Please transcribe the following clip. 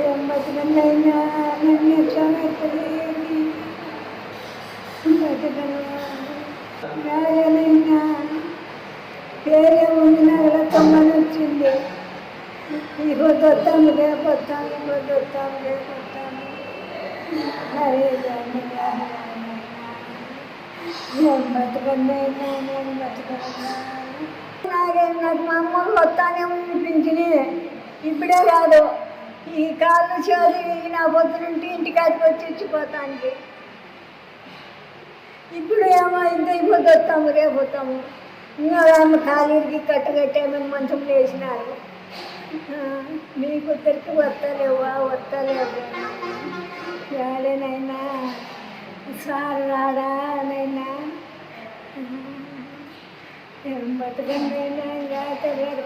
ఏం బతుకన్నైనా నన్ను పేరే ఉంది నగల వచ్చింది ఈ పొద్దు వస్తాము రేపు వస్తాము ఈ అరే నేను బతుకన్నైనా నేను బతకన్నా నాకేం నాకు మా అమ్మ వస్తానే వినిపించింది ఇప్పుడే కాదు. ఈ కాళ్ళు చేతి నా పొద్దునుంటి ఇంటికాడికి వచ్చి ఇచ్చిపోతానికి ఇప్పుడు ఏమో ఇంత ఇప్పుడు వస్తాము రేపు వస్తాము. ఇంకా ఆమె ఖాళీకి కట్టగట్టామని మంచం వేసినారు. ఆ, మీకు తిరిగి వస్తలేవా వస్తలేవు? ఏడేనైనా సార్ రాడా నైనా ఏం ఇంకా తెలియదు